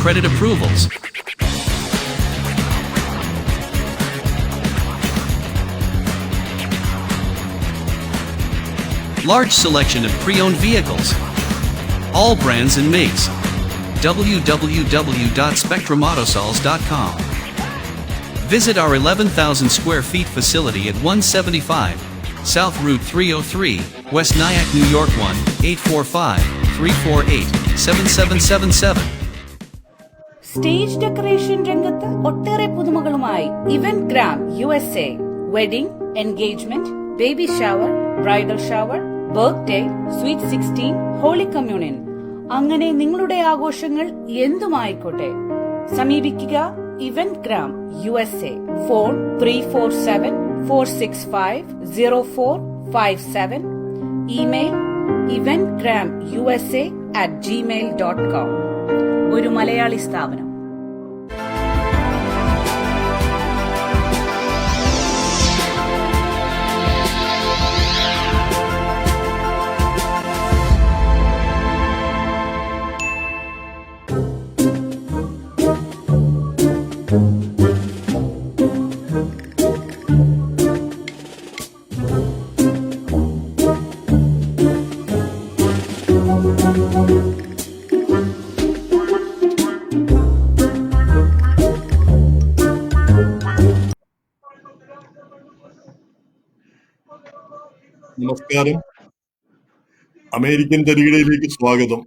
credit approvals. Large selection of pre-owned vehicles. All brands and makes. www.spectrumautosols.com. Visit our 11,000 square feet facility at 175 South Route 303, West Nyack, New York 1 845 348 7777. Stage decoration രംഗത്ത് ഒട്ടേറെ പുതുമകളുമായി event gram U S A wedding engagement baby shower bridal shower birthday sweet sixteen holy communion അങ്ങനെ നിങ്ങളുടെ ആഘോഷങ്ങൾ എന്തുമായിക്കോട്ടെ? സമീപിക്കുക event gram U S A phone three four seven four six five zero four five seven. Email event gram U S A at Gmail dot com ഒരു മലയാളി സ്ഥാപനം. നമസ്കാരം. American തരികിടയിലേക്ക് സ്വാഗതം.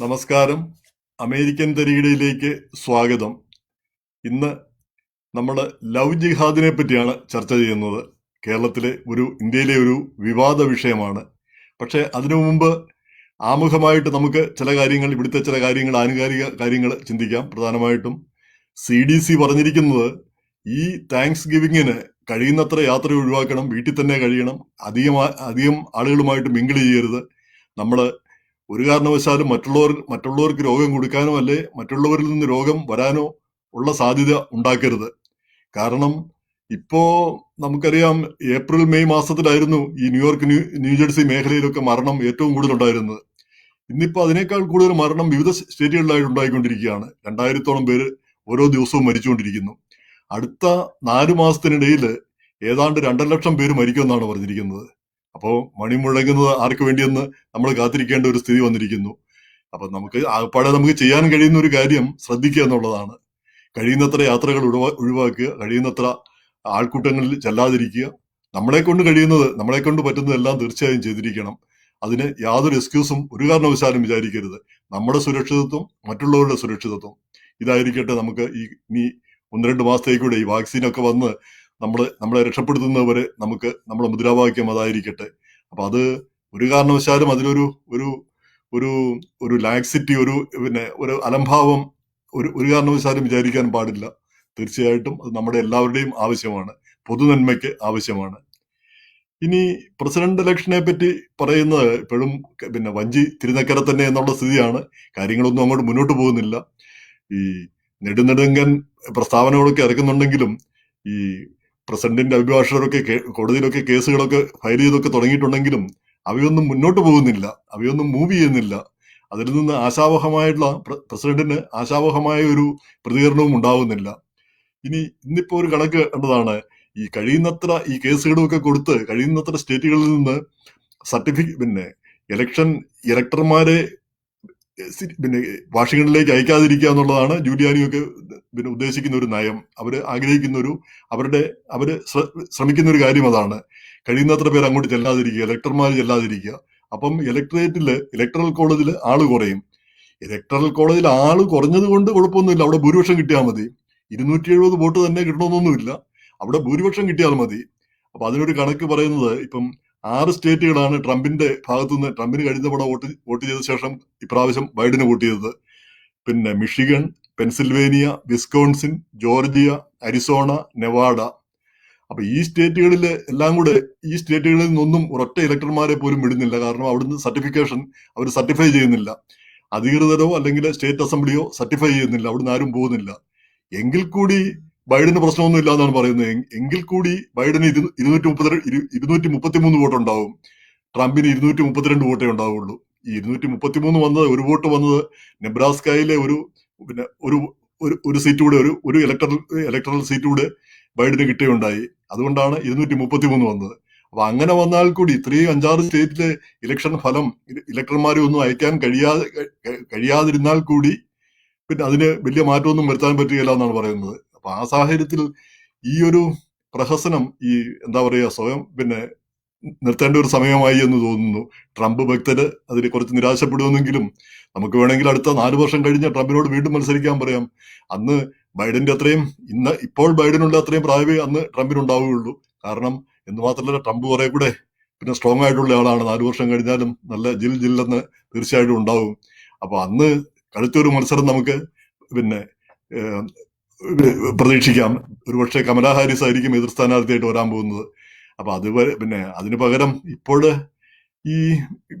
നമസ്കാരം. അമേരിക്കൻ തരികിടയിലേക്ക് സ്വാഗതം. ഇന്ന് നമ്മൾ ലവ് ജിഹാദിനെ പറ്റിയാണ് ചർച്ച ചെയ്യുന്നത്. കേരളത്തിലെ ഒരു ഇന്ത്യയിലെ ഒരു വിവാദ വിഷയമാണ്. പക്ഷേ അതിനു മുമ്പ് ആമുഖമായിട്ട് നമുക്ക് ചില കാര്യങ്ങൾ ഇവിടുത്തെ ചില കാര്യങ്ങൾ ആനുകാലിക കാര്യങ്ങൾ ചിന്തിക്കാം. പ്രധാനമായിട്ടും സി ഡി സി പറഞ്ഞിരിക്കുന്നത് ഈ താങ്ക്സ് ഗിവിങ്ങിന് കഴിയുന്നത്ര യാത്ര ഒഴിവാക്കണം വീട്ടിൽ തന്നെ കഴിയണം അധികം അധികം ആളുകളുമായിട്ട് മിങ്കിൾ ചെയ്യരുത്. നമ്മൾ ഒരു കാരണവശാലും മറ്റുള്ളവർ മറ്റുള്ളവർക്ക് രോഗം കൊടുക്കാനോ അല്ലെ മറ്റുള്ളവരിൽ നിന്ന് രോഗം വരാനോ ഉള്ള സാധ്യത ഉണ്ടാക്കരുത്. കാരണം ഇപ്പോ നമുക്കറിയാം ഏപ്രിൽ മെയ് മാസത്തിലായിരുന്നു ഈ ന്യൂയോർക്ക് ന്യൂ ന്യൂജേഴ്സി മേഖലയിലൊക്കെ മരണം ഏറ്റവും കൂടുതൽ ഉണ്ടായിരുന്നത് ഇന്നിപ്പോ അതിനേക്കാൾ കൂടുതൽ മരണം വിവിധ സ്റ്റേറ്റുകളിലായി ഉണ്ടായിക്കൊണ്ടിരിക്കുകയാണ്. രണ്ടായിരത്തോളം പേര് ഓരോ ദിവസവും മരിച്ചുകൊണ്ടിരിക്കുന്നു. അടുത്ത നാലു മാസത്തിനിടയിൽ ഏതാണ്ട് രണ്ടര ലക്ഷം പേര് മരിക്കുമെന്നാണ് പറഞ്ഞിരിക്കുന്നത്. അപ്പോൾ മണി മുഴങ്ങുന്നത് ആർക്ക് വേണ്ടിയെന്ന് നമ്മൾ കാത്തിരിക്കേണ്ട ഒരു സ്ഥിതി വന്നിരിക്കുന്നു. അപ്പൊ നമുക്ക് ആകപ്പാടെ നമുക്ക് ചെയ്യാൻ കഴിയുന്ന ഒരു കാര്യം ശ്രദ്ധിക്കുക എന്നുള്ളതാണ്. കഴിയുന്നത്ര യാത്രകൾ ഒഴിവാ- ഒഴിവാക്കുക കഴിയുന്നത്ര ആൾക്കൂട്ടങ്ങളിൽ ചെല്ലാതിരിക്കുക. നമ്മളെ കൊണ്ട് കഴിയുന്നത് നമ്മളെ കൊണ്ട് പറ്റുന്നതെല്ലാം തീർച്ചയായും ചെയ്തിരിക്കണം. അതിന് യാതൊരു എക്സ്ക്യൂസും ഒരു കാരണവശാലും വിചാരിക്കരുത്. നമ്മുടെ സുരക്ഷിതത്വം മറ്റുള്ളവരുടെ സുരക്ഷിതത്വം. ഇതായിരിക്കട്ടെ നമുക്ക് ഈ ഇനി ഒന്ന് രണ്ട് മാസത്തേക്കൂടെ ഈ വാക്സിനൊക്കെ വന്ന് നമ്മൾ നമ്മളെ രക്ഷപ്പെടുത്തുന്നവരെ നമുക്ക് നമ്മുടെ മുദ്രാവാക്യം അതായിരിക്കട്ടെ. അപ്പൊ അത് ഒരു കാരണവശാലും അതിലൊരു ഒരു ഒരു ഒരു ലാക്സിറ്റി ഒരു പിന്നെ ഒരു അലംഭാവം ഒരു ഒരു കാരണവശാലും വിചാരിക്കാൻ പാടില്ല. തീർച്ചയായിട്ടും അത് നമ്മുടെ എല്ലാവരുടെയും ആവശ്യമാണ്. പൊതുനന്മയ്ക്ക് ആവശ്യമാണ്. ഇനി പ്രസിഡന്റ് ഇലക്ഷനെ പറ്റി പറയുന്നത് ഇപ്പോഴും പിന്നെ വഞ്ചി തിരുനക്കര തന്നെ എന്നുള്ള സ്ഥിതിയാണ്. കാര്യങ്ങളൊന്നും അങ്ങോട്ട് മുന്നോട്ട് പോകുന്നില്ല. ഈ നെടുനെടുങ്കൻ പ്രസ്താവനകളൊക്കെ ഇറക്കുന്നുണ്ടെങ്കിലും ഈ പ്രസിഡന്റിന്റെ അഭിഭാഷകരൊക്കെ കോടതിയിലൊക്കെ കേസുകളൊക്കെ ഫയൽ ചെയ്തൊക്കെ തുടങ്ങിയിട്ടുണ്ടെങ്കിലും അവയൊന്നും മുന്നോട്ട് പോകുന്നില്ല. അവയൊന്നും മൂവ് ചെയ്യുന്നില്ല. അതിൽ നിന്ന് ആശാവഹമായിട്ടുള്ള പ്ര- പ്രസിഡന്റിന് ആശാവഹമായ ഒരു പ്രതികരണവും ഉണ്ടാവുന്നില്ല. ഇനി ഇന്നിപ്പോ ഒരു കണക്ക് കണ്ടതാണ്. ഈ കഴിയുന്നത്ര ഈ കേസുകളൊക്കെ കൊടുത്ത് കഴിയുന്നത്ര സ്റ്റേറ്റുകളിൽ നിന്ന് സർട്ടിഫിക്കറ്റ് പിന്നെ ഇലക്ഷൻ ഇലക്ടർമാരെ പിന്നെ വാഷിങ്ടണിലേക്ക് അയക്കാതിരിക്കുക എന്നുള്ളതാണ് ജൂലിയാനിയൊക്കെ പിന്നെ ഉദ്ദേശിക്കുന്ന ഒരു നയം. അവർ ആഗ്രഹിക്കുന്ന ഒരു അവരുടെ അവർ ശ്രമിക്കുന്ന ഒരു കാര്യം അതാണ്. കഴിയുന്നത്ര പേര് അങ്ങോട്ട് ചെല്ലാതിരിക്കുക ഇലക്ടർമാർ ചെല്ലാതിരിക്കുക. അപ്പം ഇലക്ട്രേറ്റിൽ ഇലക്ട്രൽ കോളേജിൽ ആൾ കുറയും. ഇലക്ട്രൽ കോളേജിൽ ആൾ കുറഞ്ഞത് കൊണ്ട് കുഴപ്പമൊന്നുമില്ല. അവിടെ ഭൂരിപക്ഷം കിട്ടിയാൽ മതി. ഇരുന്നൂറ്റി എഴുപത് വോട്ട് തന്നെ കിട്ടണമെന്നൊന്നുമില്ല. അവിടെ ഭൂരിപക്ഷം കിട്ടിയാൽ മതി. അപ്പൊ അതിനൊരു കണക്ക് പറയുന്നത് ഇപ്പം ആറ് സ്റ്റേറ്റുകളാണ് ട്രംപിന്റെ ഭാഗത്തുനിന്ന് ട്രംപിന് കഴിഞ്ഞ തവണ വോട്ട് വോട്ട് ചെയ്ത ശേഷം ഇപ്രാവശ്യം ബൈഡന് വോട്ട് ചെയ്തത്. പിന്നെ Michigan Pennsylvania Wisconsin Georgia Arizona Nevada. അപ്പൊ ഈ സ്റ്റേറ്റുകളിൽ എല്ലാം കൂടെ ഈ സ്റ്റേറ്റുകളിൽ നിന്നൊന്നും ഒരൊറ്റ ഇലക്ടർമാരെ പോലും വിടുന്നില്ല. കാരണം അവിടുന്ന് സർട്ടിഫിക്കേഷൻ അവർ സർട്ടിഫൈ ചെയ്യുന്നില്ല. അധികൃതരോ അല്ലെങ്കിൽ സ്റ്റേറ്റ് അസംബ്ലിയോ സർട്ടിഫൈ ചെയ്യുന്നില്ല. അവിടുന്ന് ആരും പോകുന്നില്ല. എങ്കിൽ കൂടി ബൈഡന് പ്രശ്നമൊന്നും ഇല്ല എന്നാണ് പറയുന്നത് എങ്കിൽ കൂടി ബൈഡന് ഇരു- ഇരുന്നൂറ്റി മുപ്പത്തി ഇരുന്നൂറ്റി മുപ്പത്തി മൂന്ന് വോട്ട് ഉണ്ടാവും ട്രംപിന് ഇരുന്നൂറ്റി മുപ്പത്തിരണ്ട് വോട്ടേ ഉണ്ടാവുള്ളൂ. ഈ ഇരുന്നൂറ്റി മുപ്പത്തി മൂന്ന് വന്നത് ഒരു വോട്ട് വന്നത് നെബ്രാസ്കയിലെ ഒരു പിന്നെ ഒരു ഒരു ഒരു സീറ്റ് കൂടെ ഒരു ഒരു ഇലക്ടറൽ ഇലക്ടറൽ സീറ്റ് കൂടെ ബൈഡന് കിട്ടുകയുണ്ടായി. അതുകൊണ്ടാണ് ഇരുന്നൂറ്റി മുപ്പത്തി മൂന്ന് വന്നത്. അപ്പൊ അങ്ങനെ വന്നാൽ കൂടി ഇത്രയും അഞ്ചാറ് സ്റ്റേറ്റിലെ ഇലക്ഷൻ ഫലം ഇലക്ടർമാരെ ഒന്നും അയക്കാൻ കഴിയാതെ കഴിയാതിരുന്നാൽ കൂടി പിന്നെ അതിന് വലിയ മാറ്റമൊന്നും വരുത്താൻ പറ്റുകയില്ല എന്നാണ് പറയുന്നത്. അപ്പൊ ആ സാഹചര്യത്തിൽ ഈ ഒരു പ്രഹസനം ഈ എന്താ പറയുക സ്വയം പിന്നെ നിർത്തേണ്ട ഒരു സമയമായി എന്ന് തോന്നുന്നു. ട്രംപ് ഭക്തര് അതിൽ കുറച്ച് നിരാശപ്പെടുമെന്നെങ്കിലും നമുക്ക് വേണമെങ്കിൽ അടുത്ത നാല് വർഷം കഴിഞ്ഞ് ട്രംപിനോട് വീണ്ടും മത്സരിക്കാൻ പറയാം. അന്ന് ബൈഡന്റെ അത്രയും ഇന്ന് ഇപ്പോൾ ബൈഡനുള്ള അത്രയും പ്രായവേ അന്ന് ട്രംപിന് ട്രംപിനുണ്ടാവുകയുള്ളൂ. കാരണം എന്ന് മാത്രമല്ല ട്രംപ് കുറെ കൂടെ പിന്നെ സ്ട്രോങ് ആയിട്ടുള്ള ആളാണ്. നാലു വർഷം കഴിഞ്ഞാലും നല്ല ജിൽ ജില്ലെന്ന് തീർച്ചയായിട്ടും ഉണ്ടാവും. അപ്പൊ അന്ന് കടുത്തൊരു മത്സരം നമുക്ക് പിന്നെ പ്രതീക്ഷിക്കാം. ഒരുപക്ഷെ കമലാ ഹാരിസ് ആയിരിക്കും എതിർ സ്ഥാനാർത്ഥിയായിട്ട് വരാൻ പോകുന്നത്. അപ്പൊ അത് പിന്നെ അതിന് പകരം ഇപ്പോൾ ഈ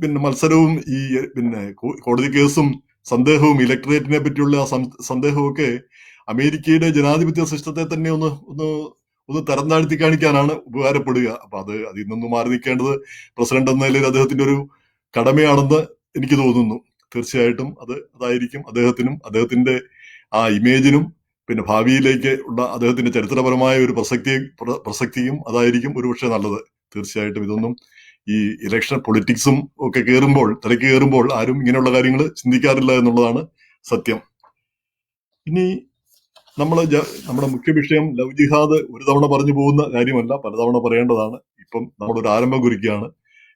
പിന്നെ മത്സരവും ഈ പിന്നെ കോടതി കേസും സന്ദേഹവും ഇലക്ടറേറ്റിനെ പറ്റിയുള്ള സന്ദേഹവും ഒക്കെ അമേരിക്കയുടെ ജനാധിപത്യ സിസ്റ്റത്തെ തന്നെ ഒന്ന് ഒന്ന് ഒന്ന് തരം താഴ്ത്തി കാണിക്കാനാണ് ഉപകാരപ്പെടുക. അപ്പൊ അത് അതിൽ നിന്നും മാറി നിൽക്കേണ്ടത് പ്രസിഡന്റ് എന്ന നിലയിൽ അദ്ദേഹത്തിന്റെ ഒരു കടമയാണെന്ന് എനിക്ക് തോന്നുന്നു. തീർച്ചയായിട്ടും അത് അതായിരിക്കും അദ്ദേഹത്തിനും അദ്ദേഹത്തിന്റെ ആ ഇമേജിനും പിന്നെ ഭാവിയിലേക്ക് ഉള്ള അദ്ദേഹത്തിന്റെ ചരിത്രപരമായ ഒരു പ്രസക്തി പ്രസക്തിയും അതായിരിക്കും ഒരുപക്ഷെ നല്ലത്. തീർച്ചയായിട്ടും ഇതൊന്നും ഈ ഇലക്ഷൻ പൊളിറ്റിക്സും ഒക്കെ കയറുമ്പോൾ തലയ്ക്ക് കയറുമ്പോൾ ആരും ഇങ്ങനെയുള്ള കാര്യങ്ങൾ ചിന്തിക്കാറില്ല എന്നുള്ളതാണ് സത്യം. ഇനി നമ്മൾ നമ്മുടെ മുഖ്യ വിഷയം ലവ് ജിഹാദ് ഒരു തവണ പറഞ്ഞു പോകുന്ന കാര്യമല്ല പലതവണ പറയേണ്ടതാണ്. ഇപ്പം നമ്മളൊരു ആരംഭം കുറിക്കുകയാണ്.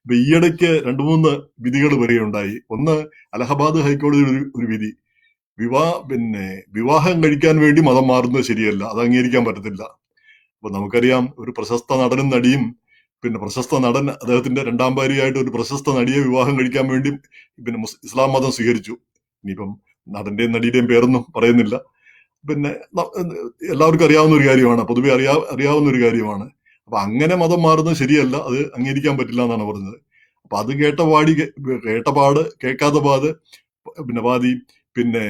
ഇപ്പൊ ഈയിടയ്ക്ക് രണ്ടു മൂന്ന് വിധികൾ വരികയുണ്ടായി ഒന്ന് അലഹബാദ് ഹൈക്കോടതിയുടെ ഒരു ഒരു വിധി. വിവാഹ പിന്നെ വിവാഹം കഴിക്കാൻ വേണ്ടി മതം മാറുന്നത് ശരിയല്ല അത് അംഗീകരിക്കാൻ പറ്റത്തില്ല. അപ്പൊ നമുക്കറിയാം ഒരു പ്രശസ്ത നടനും നടിയും പിന്നെ പ്രശസ്ത നടൻ അദ്ദേഹത്തിന്റെ രണ്ടാം ഭാര്യയായിട്ട് ഒരു പ്രശസ്ത നടിയെ വിവാഹം കഴിക്കാൻ വേണ്ടി പിന്നെ ഇസ്ലാം മതം സ്വീകരിച്ചു. ഇനിയിപ്പം നടന്റെയും നടിയുടെയും പേരൊന്നും പറയുന്നില്ല. പിന്നെ എല്ലാവർക്കും അറിയാവുന്ന ഒരു കാര്യമാണ്. പൊതുവെ അറിയാ അറിയാവുന്ന ഒരു കാര്യമാണ്. അപ്പൊ അങ്ങനെ മതം മാറുന്നത് ശരിയല്ല. അത് അംഗീകരിക്കാൻ പറ്റില്ല എന്നാണ് പറഞ്ഞത്. അപ്പൊ അത് കേട്ട പാടി കേട്ട പാട് കേൾക്കാത്ത പാട് പിന്നെ പാതി പിന്നെ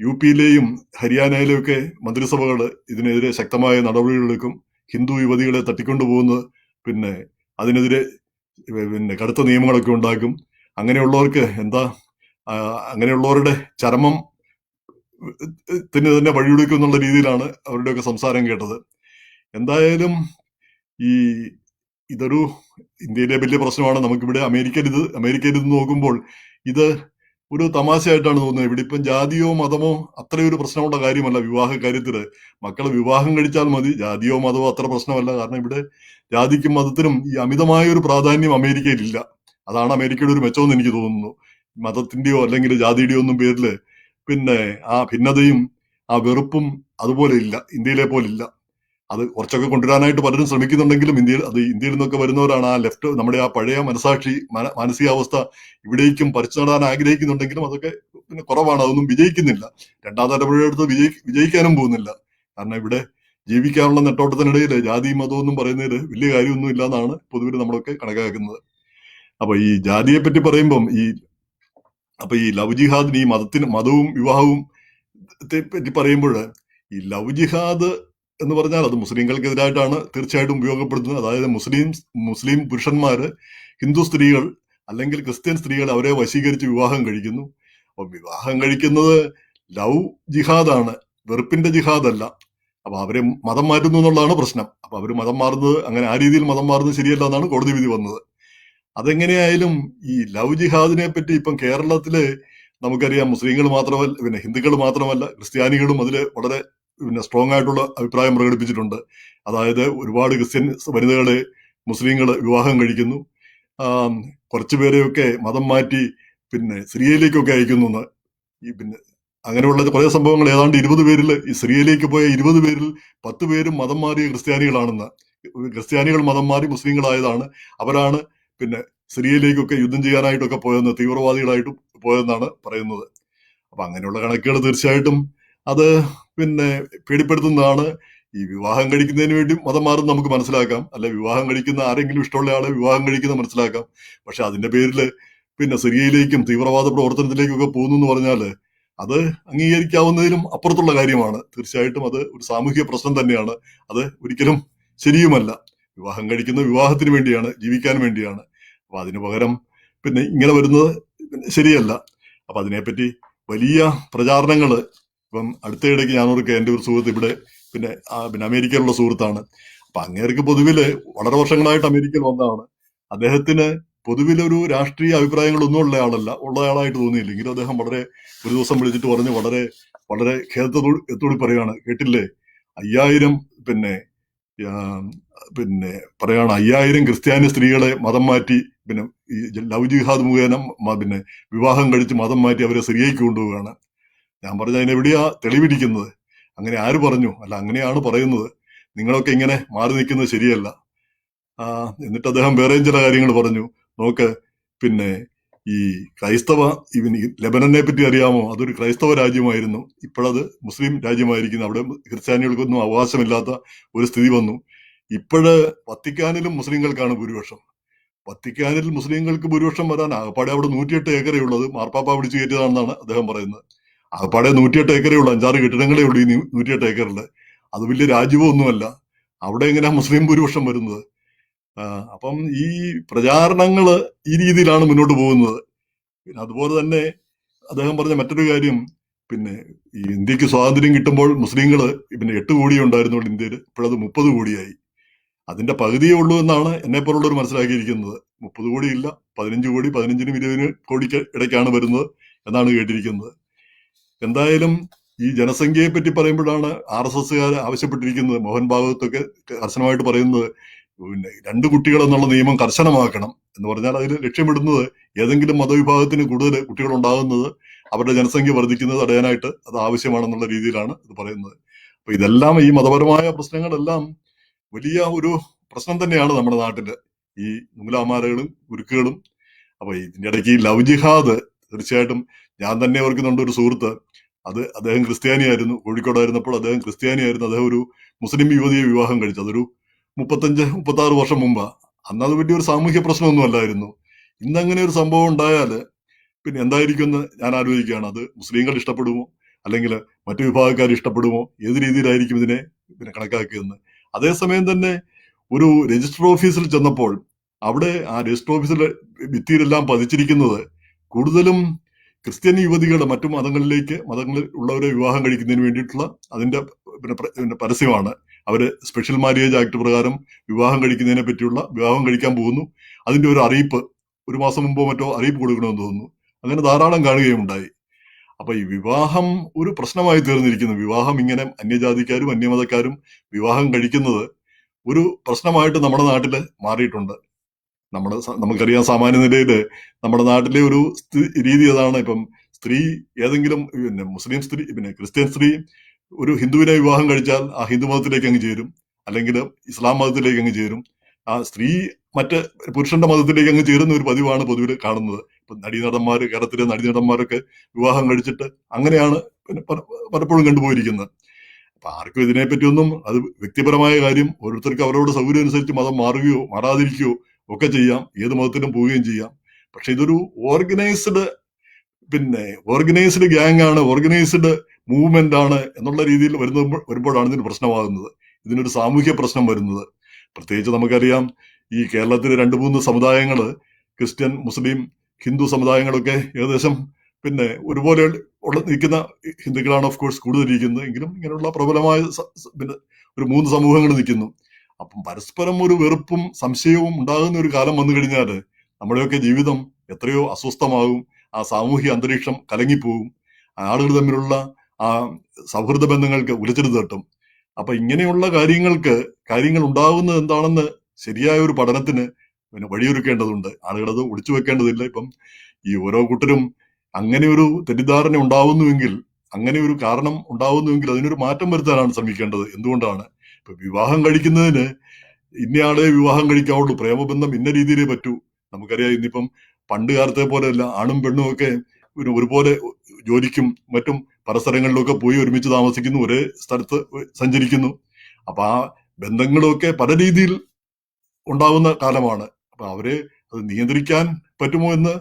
യു പിയിലെയും ഹരിയാനയിലെയും ഒക്കെ മന്ത്രിസഭകൾ ഇതിനെതിരെ ശക്തമായ നടപടികളെടുക്കും. ഹിന്ദു യുവതികളെ തട്ടിക്കൊണ്ടുപോകുന്നത് പിന്നെ അതിനെതിരെ പിന്നെ കടുത്ത നിയമങ്ങളൊക്കെ ഉണ്ടാക്കും. അങ്ങനെയുള്ളവർക്ക് എന്താ അങ്ങനെയുള്ളവരുടെ ചരമം ത്തിന് തന്നെ വഴിയൊടുക്കും എന്നുള്ള രീതിയിലാണ് അവരുടെയൊക്കെ സംസാരം കേട്ടത്. എന്തായാലും ഈ ഇതൊരു ഇന്ത്യയിലെ വലിയ പ്രശ്നമാണ്. നമുക്കിവിടെ അമേരിക്കയിൽ ഇത് അമേരിക്കയിൽ ഇത് നോക്കുമ്പോൾ ഇത് ഒരു തമാശയായിട്ടാണ് തോന്നുന്നത്. ഇവിടെ ഇപ്പം ജാതിയോ മതമോ അത്രയൊരു പ്രശ്നമുള്ള കാര്യമല്ല വിവാഹ കാര്യത്തിൽ മക്കൾ വിവാഹം കഴിച്ചാൽ മതി. ജാതിയോ മതമോ അത്ര പ്രശ്നമല്ല. കാരണം ഇവിടെ ജാതിക്കും മതത്തിനും ഈ അമിതമായ ഒരു പ്രാധാന്യം അമേരിക്കയിലില്ല അതാണ് അമേരിക്കയുടെ ഒരു മെച്ചമെന്ന് എനിക്ക് തോന്നുന്നു. മതത്തിന്റെയോ അല്ലെങ്കിൽ ജാതിയുടെയോ ഒന്നും പേരിൽ പിന്നെ ആ ഭിന്നതയും ആ വെറുപ്പും അതുപോലെ ഇല്ല ഇന്ത്യയിലെ പോലെ ഇല്ല. അത് കുറച്ചൊക്കെ കൊണ്ടുവരാനായിട്ട് പലരും ശ്രമിക്കുന്നുണ്ടെങ്കിലും ഇന്ത്യയിൽ അത് ഇന്ത്യയിൽ നിന്നൊക്കെ വരുന്നവരാണ് ആ ലെഫ്റ്റ് നമ്മുടെ ആ പഴയ മനസാക്ഷി മന- മാനസികാവസ്ഥ ഇവിടേക്കും പറിച്ചു നടാൻ ആഗ്രഹിക്കുന്നുണ്ടെങ്കിലും അതൊക്കെ പിന്നെ കുറവാണ് അതൊന്നും വിജയിക്കുന്നില്ല. രണ്ടാം തലമുറയെടുത്ത് വിജയി വിജയിക്കാനും പോകുന്നില്ല. കാരണം ഇവിടെ ജീവിക്കാനുള്ള നെട്ടോട്ടത്തിനിടയിൽ ജാതി മതം എന്നും പറയുന്നതിൽ വലിയ കാര്യമൊന്നും ഇല്ല എന്നാണ് പൊതുവിൽ നമ്മളൊക്കെ കണക്കാക്കുന്നത്. അപ്പൊ ഈ ജാതിയെ പറ്റി പറയുമ്പം ഈ അപ്പൊ ഈ ലവ് ജിഹാദിന് ഈ മതത്തിന് മതവും വിവാഹവും പറ്റി പറയുമ്പോൾ ഈ ലവ് ജിഹാദ് എന്ന് പറഞ്ഞാൽ അത് മുസ്ലിങ്ങൾക്കെതിരായിട്ടാണ് തീർച്ചയായിട്ടും ഉപയോഗപ്പെടുത്തുന്നത്. അതായത് മുസ്ലിം മുസ്ലിം പുരുഷന്മാര് ഹിന്ദു സ്ത്രീകൾ അല്ലെങ്കിൽ ക്രിസ്ത്യൻ സ്ത്രീകൾ അവരെ വശീകരിച്ച് വിവാഹം കഴിക്കുന്നു. അപ്പൊ വിവാഹം കഴിക്കുന്നത് ലവ് ജിഹാദാണ്. വെറുപ്പിന്റെ ജിഹാദല്ല. അപ്പൊ അവരെ മതം മാറ്റുന്നു എന്നുള്ളതാണ് പ്രശ്നം. അപ്പൊ അവർ മതം മാറുന്നത് അങ്ങനെ ആ രീതിയിൽ മതം മാറുന്നത് ശരിയല്ല എന്നാണ് കോടതി വിധി വന്നത്. അതെങ്ങനെയായാലും ഈ ലവ് ജിഹാദിനെ പറ്റി ഇപ്പം കേരളത്തിൽ നമുക്കറിയാം മുസ്ലിങ്ങൾ മാത്രമല്ല പിന്നെ ഹിന്ദുക്കൾ മാത്രമല്ല ക്രിസ്ത്യാനികളും അതിൽ വളരെ പിന്നെ സ്ട്രോങ് ആയിട്ടുള്ള അഭിപ്രായം പ്രകടിപ്പിച്ചിട്ടുണ്ട്. അതായത് ഒരുപാട് ക്രിസ്ത്യൻ വനിതകളെ മുസ്ലിങ്ങൾ വിവാഹം കഴിക്കുന്നു. കുറച്ചു പേരെയൊക്കെ മതം മാറ്റി പിന്നെ സിറിയയിലേക്കൊക്കെ അയക്കുന്നു ഈ പിന്നെ അങ്ങനെയുള്ള കുറേ സംഭവങ്ങൾ ഏതാണ്ട് ഇരുപത് പേരിൽ ഈ സിറിയയിലേക്ക് പോയ ഇരുപത് പേരിൽ പത്ത് പേരും മതം മാറിയ ക്രിസ്ത്യാനികളാണെന്ന്. ക്രിസ്ത്യാനികൾ മതം മാറി മുസ്ലിങ്ങളായതാണ്. അവരാണ് പിന്നെ സിറിയയിലേക്കൊക്കെ യുദ്ധം ചെയ്യാനായിട്ടൊക്കെ പോയെന്ന് തീവ്രവാദികളായിട്ടും പോയെന്നാണ് പറയുന്നത്. അപ്പൊ അങ്ങനെയുള്ള കണക്കുകൾ തീർച്ചയായിട്ടും അത് പിന്നെ പേടിപ്പെടുത്തുന്നതാണ്. ഈ വിവാഹം കഴിക്കുന്നതിന് വേണ്ടി മതം മാറും നമുക്ക് മനസ്സിലാക്കാം. അല്ലെ വിവാഹം കഴിക്കുന്ന ആരെങ്കിലും ഇഷ്ടമുള്ള ആളെ വിവാഹം കഴിക്കുന്ന മനസ്സിലാക്കാം. പക്ഷെ അതിന്റെ പേരിൽ പിന്നെ സിറിയയിലേക്കും തീവ്രവാദ പ്രവർത്തനത്തിലേക്കൊക്കെ പോകുന്നു എന്ന് പറഞ്ഞാൽ അത് അംഗീകരിക്കാവുന്നതിലും അപ്പുറത്തുള്ള കാര്യമാണ്. തീർച്ചയായിട്ടും അത് ഒരു സാമൂഹിക പ്രശ്നം തന്നെയാണ്. അത് ഒരിക്കലും ശരിയുമല്ല. വിവാഹം കഴിക്കുന്ന വിവാഹത്തിന് വേണ്ടിയാണ് ജീവിക്കാൻ വേണ്ടിയാണ്. അപ്പൊ അതിനു പകരം പിന്നെ ഇങ്ങനെ വരുന്നത് ശരിയല്ല. അപ്പൊ അതിനെപ്പറ്റി വലിയ പ്രചാരണങ്ങൾ ഇപ്പം അടുത്തയിടയ്ക്ക് ഞാനൊരു എന്റെ ഒരു സുഹൃത്ത് ഇവിടെ പിന്നെ പിന്നെ അമേരിക്കയിലുള്ള സുഹൃത്താണ്. അപ്പൊ അങ്ങേർക്ക് പൊതുവിൽ വളരെ വർഷങ്ങളായിട്ട് അമേരിക്കയിൽ വന്നതാണ്. അദ്ദേഹത്തിന് പൊതുവിലൊരു രാഷ്ട്രീയ അഭിപ്രായങ്ങളൊന്നും ഉള്ള ആളല്ല. ഉള്ള ആളായിട്ട് തോന്നിയില്ല എങ്കിലും അദ്ദേഹം വളരെ ഒരു ദിവസം വിളിച്ചിട്ട് പറഞ്ഞ് വളരെ വളരെ ഖേദത്തോട് എത്തോടി പറയുകയാണ് കേട്ടില്ലേ? അയ്യായിരം പിന്നെ പിന്നെ പറയാണ് അയ്യായിരം ക്രിസ്ത്യാനി സ്ത്രീകളെ മതം മാറ്റി പിന്നെ ഈ ലവ് ജിഹാദ് മുഖേന പിന്നെ വിവാഹം കഴിച്ച് മതം മാറ്റി അവരെ സിറിയയ്ക്ക് കൊണ്ടുപോവുകയാണ്. ഞാൻ പറഞ്ഞ അതിനെവിടെയാ തെളിവിരിക്കുന്നത് അങ്ങനെ ആര് പറഞ്ഞു? അല്ല അങ്ങനെയാണ് പറയുന്നത്. നിങ്ങളൊക്കെ ഇങ്ങനെ മാറി നിൽക്കുന്നത് ശരിയല്ല. എന്നിട്ട് അദ്ദേഹം വേറെയും ചില കാര്യങ്ങൾ പറഞ്ഞു. നോക്ക് പിന്നെ ഈ ക്രൈസ്തവ ഇവന് ലബനനെ പറ്റി അറിയാമോ? അതൊരു ക്രൈസ്തവ രാജ്യമായിരുന്നു. ഇപ്പോഴത് മുസ്ലിം രാജ്യമായിരിക്കുന്നു. അവിടെ ക്രിസ്ത്യാനികൾക്കൊന്നും അവകാശമില്ലാത്ത ഒരു സ്ഥിതി വന്നു. ഇപ്പോഴ് വത്തിക്കാനിലും മുസ്ലിങ്ങൾക്കാണ് ഭൂരിപക്ഷം. വത്തിക്കാനിൽ മുസ്ലിങ്ങൾക്ക് ഭൂരിപക്ഷം വരാൻ ആകപ്പാടെ അവിടെ നൂറ്റിയെട്ട് ഏക്കറേ ഉള്ളത് മാർപ്പാപ്പ പിടിച്ചു കയറ്റിയതാണെന്നാണ് അദ്ദേഹം പറയുന്നത്. ആകപ്പാടെ നൂറ്റിയെട്ട് ഏക്കറേ ഉള്ളൂ. അഞ്ചാറ് കെട്ടിടങ്ങളേ ഉള്ളൂ ഈ നൂറ്റിയെട്ട് ഏക്കറിൽ അത് വലിയ രാജ്യവും ഒന്നുമല്ല അവിടെ എങ്ങനെയാ മുസ്ലിം ഭൂരിപക്ഷം വരുന്നത്? അപ്പം ഈ പ്രചാരണങ്ങൾ ഈ രീതിയിലാണ് മുന്നോട്ട് പോകുന്നത്. പിന്നെ അതുപോലെ തന്നെ അദ്ദേഹം പറഞ്ഞ മറ്റൊരു കാര്യം പിന്നെ ഈ ഇന്ത്യയ്ക്ക് സ്വാതന്ത്ര്യം കിട്ടുമ്പോൾ മുസ്ലിങ്ങൾ പിന്നെ എട്ട് കോടി ഉണ്ടായിരുന്നുള്ളൂ ഇന്ത്യയിൽ ഇപ്പോഴത് മുപ്പത് കോടിയായി. അതിന്റെ പകുതിയേ ഉള്ളൂ എന്നാണ് എന്നെ പോലുള്ളവർ മനസ്സിലാക്കിയിരിക്കുന്നത്. മുപ്പത് കോടി ഇല്ല പതിനഞ്ച് കോടി പതിനഞ്ചിനും ഇരുപതിന് കോടിക്ക് ഇടയ്ക്കാണ് വരുന്നത് എന്നാണ് കേട്ടിരിക്കുന്നത്. എന്തായാലും ഈ ജനസംഖ്യയെ പറ്റി പറയുമ്പോഴാണ് ആർ എസ് എസ്സുകാർ ആവശ്യപ്പെട്ടിരിക്കുന്നത്. മോഹൻ ഭാഗവത്തൊക്കെ കർശനമായിട്ട് പറയുന്നത് പിന്നെ രണ്ട് കുട്ടികൾ എന്നുള്ള നിയമം കർശനമാക്കണം എന്ന് പറഞ്ഞാൽ അതിൽ ലക്ഷ്യമിടുന്നത് ഏതെങ്കിലും മതവിഭാഗത്തിന് കൂടുതൽ കുട്ടികൾ ഉണ്ടാകുന്നത് അവരുടെ ജനസംഖ്യ വർദ്ധിക്കുന്നത് തടയാനായിട്ട് അത് ആവശ്യമാണെന്നുള്ള രീതിയിലാണ് ഇത് പറയുന്നത്. അപ്പൊ ഇതെല്ലാം ഈ മതപരമായ പ്രശ്നങ്ങളെല്ലാം വലിയ ഒരു പ്രശ്നം തന്നെയാണ് നമ്മുടെ നാട്ടിൽ. ഈ നൂലാമാലകളും ഉരുക്കുകളും അപ്പൊ ഇതിന്റെ ഇടയ്ക്ക് ഈ ലവ് ജിഹാദ് തീർച്ചയായിട്ടും ഞാൻ തന്നെ ഓർക്കുന്നുണ്ട് ഒരു സുഹൃത്ത്. അത് അദ്ദേഹം ക്രിസ്ത്യാനിയായിരുന്നു. കോഴിക്കോടായിരുന്നപ്പോൾ അദ്ദേഹം ക്രിസ്ത്യാനിയായിരുന്നു. അദ്ദേഹം ഒരു മുസ്ലിം യുവതിയെ വിവാഹം കഴിച്ചു. അതൊരു മുപ്പത്തഞ്ച് മുപ്പത്തി ആറ് വർഷം മുമ്പ്. അന്ന് അത് വലിയൊരു സാമൂഹ്യ പ്രശ്നമൊന്നും അല്ലായിരുന്നു ഇന്ന് അങ്ങനെ ഒരു സംഭവം ഉണ്ടായാൽ പിന്നെ എന്തായിരിക്കും എന്ന് ഞാൻ ആലോചിക്കുകയാണ്. അത് മുസ്ലിങ്ങൾ ഇഷ്ടപ്പെടുമോ? അല്ലെങ്കിൽ മറ്റു വിഭാഗക്കാർ ഇഷ്ടപ്പെടുമോ? ഏത് രീതിയിലായിരിക്കും ഇതിനെ പിന്നെ കണക്കാക്കിയെന്ന് അതേസമയം തന്നെ ഒരു രജിസ്റ്റർ ഓഫീസിൽ ചെന്നപ്പോൾ അവിടെ ആ രജിസ്റ്റർ ഓഫീസിലെ ഭിത്തിയിലെല്ലാം പതിച്ചിരിക്കുന്നത് കൂടുതലും ക്രിസ്ത്യൻ യുവതികളുടെ മറ്റു മതങ്ങളിലേക്ക് മതങ്ങളിൽ ഉള്ളവരെ വിവാഹം കഴിക്കുന്നതിന് വേണ്ടിയിട്ടുള്ള അതിന്റെ പിന്നെ പരസ്യമാണ്. അവർ സ്പെഷ്യൽ മാരേജ് ആക്ട് പ്രകാരം വിവാഹം കഴിക്കുന്നതിനെ പറ്റിയുള്ള വിവാഹം കഴിക്കാൻ പോകുന്നു. അതിന്റെ ഒരു അറിയിപ്പ് ഒരു മാസം മുമ്പോ മറ്റോ അറിയിപ്പ് കൊടുക്കണമെന്ന് തോന്നുന്നു. അങ്ങനെ ധാരാളം കാണുകയും ഉണ്ടായി. അപ്പൊ ഈ വിവാഹം ഒരു പ്രശ്നമായി തീർന്നിരിക്കുന്നു. വിവാഹം ഇങ്ങനെ അന്യജാതിക്കാരും അന്യമതക്കാരും വിവാഹം കഴിക്കുന്നത് ഒരു പ്രശ്നമായിട്ട് നമ്മുടെ നാട്ടിൽ മാറിയിട്ടുണ്ട്. നമ്മുടെ നമുക്കറിയാം സാമാന്യ നിലയിൽ നമ്മുടെ നാട്ടിലെ ഒരു രീതി അതാണ്. ഇപ്പം സ്ത്രീ ഏതെങ്കിലും പിന്നെ മുസ്ലിം സ്ത്രീ പിന്നെ ക്രിസ്ത്യൻ സ്ത്രീ ഒരു ഹിന്ദുവിനെ വിവാഹം കഴിച്ചാൽ ആ ഹിന്ദു മതത്തിലേക്ക് അങ്ങ് ചേരും. അല്ലെങ്കിൽ ഇസ്ലാം മതത്തിലേക്ക് അങ്ങ് ചേരും. ആ സ്ത്രീ മറ്റ് പുരുഷന്റെ മതത്തിലേക്ക് അങ്ങ് ചേരുന്ന ഒരു പതിവാണ് പൊതുവിൽ കാണുന്നത്. ഇപ്പൊ നടീനടന്മാർ കേരളത്തിലെ നടീനടന്മാരൊക്കെ വിവാഹം കഴിച്ചിട്ട് അങ്ങനെയാണ് പിന്നെ പല- പലപ്പോഴും കണ്ടുപോയിരിക്കുന്നത്. അപ്പൊ ആർക്കും ഇതിനെപ്പറ്റിയൊന്നും അത് വ്യക്തിപരമായ കാര്യം ഓരോരുത്തർക്ക് അവരോട് സൗകര്യം അനുസരിച്ച് മതം മാറുകയോ മാറാതിരിക്കുകയോ ഒക്കെ ചെയ്യാം. ഏത് മതത്തിലും പോവുകയും ചെയ്യാം. പക്ഷെ ഇതൊരു ഓർഗനൈസ്ഡ് പിന്നെ ഓർഗനൈസ്ഡ് ഗ്യാങ് ആണ് ഓർഗനൈസ്ഡ് മൂവ്മെന്റ് ആണ് എന്നുള്ള രീതിയിൽ വരുന്ന വരുമ്പോഴാണ് ഇതിന് പ്രശ്നമാകുന്നത്. ഇതിനൊരു സാമൂഹ്യ പ്രശ്നം വരുന്നത്. പ്രത്യേകിച്ച് നമുക്കറിയാം ഈ കേരളത്തിലെ രണ്ട് മൂന്ന് സമുദായങ്ങൾ ക്രിസ്ത്യൻ മുസ്ലിം ഹിന്ദു സമുദായങ്ങളൊക്കെ ഏകദേശം പിന്നെ ഒരുപോലെ ഉള്ള നിൽക്കുന്ന ഹിന്ദുക്കളാണ് ഓഫ് കോഴ്സ് കൂടുതൽ ഇരിക്കുന്നത്. എങ്കിലും ഇങ്ങനെയുള്ള പ്രബലമായ പിന്നെ ഒരു മൂന്ന് സമൂഹങ്ങൾ നിൽക്കുന്നു. അപ്പം പരസ്പരം ഒരു വെറുപ്പും സംശയവും ഉണ്ടാകുന്ന ഒരു കാലം വന്നു കഴിഞ്ഞാൽ നമ്മുടെയൊക്കെ ജീവിതം എത്രയോ അസ്വസ്ഥമാകും. ആ സാമൂഹ്യ അന്തരീക്ഷം കലങ്ങിപ്പോകും. ആളുകൾ തമ്മിലുള്ള ആ സൗഹൃദ ബന്ധങ്ങൾക്ക് ഉലച്ചിട്ട് തട്ടും. അപ്പൊ ഇങ്ങനെയുള്ള കാര്യങ്ങൾക്ക് കാര്യങ്ങൾ ഉണ്ടാകുന്നത് എന്താണെന്ന് ശരിയായ ഒരു പഠനത്തിന് പിന്നെ വഴിയൊരുക്കേണ്ടതുണ്ട്. ആളുകളത് ഒളിച്ചു വെക്കേണ്ടതില്ല. ഇപ്പം ഈ ഓരോ കൂട്ടരും അങ്ങനെ ഒരു തെറ്റിദ്ധാരണ ഉണ്ടാവുന്നുവെങ്കിൽ അങ്ങനെ ഒരു കാരണം ഉണ്ടാവുന്നുവെങ്കിൽ അതിനൊരു മാറ്റം വരുത്താനാണ് ശ്രമിക്കേണ്ടത്. എന്തുകൊണ്ടാണ്? ഇപ്പൊ വിവാഹം കഴിക്കുന്നതിന് ഇന്നയാളെ വിവാഹം കഴിക്കാവുള്ളൂ. പ്രേമബന്ധം ഇന്ന രീതിയിലേ പറ്റൂ. നമുക്കറിയാം ഇന്നിപ്പം പണ്ട് കാലത്തെ പോലെയല്ല. ആണും പെണ്ണും ഒക്കെ ഒരു ഒരുപോലെ ജോലിക്കും മറ്റും പല സ്ഥലങ്ങളിലൊക്കെ പോയി ഒരുമിച്ച് താമസിക്കുന്നു ഒരേ സ്ഥലത്ത് സഞ്ചരിക്കുന്നു. അപ്പൊ ആ ബന്ധങ്ങളൊക്കെ പല രീതിയിൽ ഉണ്ടാവുന്ന കാലമാണ്. അപ്പൊ അവരെ അത് നിയന്ത്രിക്കാൻ പറ്റുമോ എന്ന്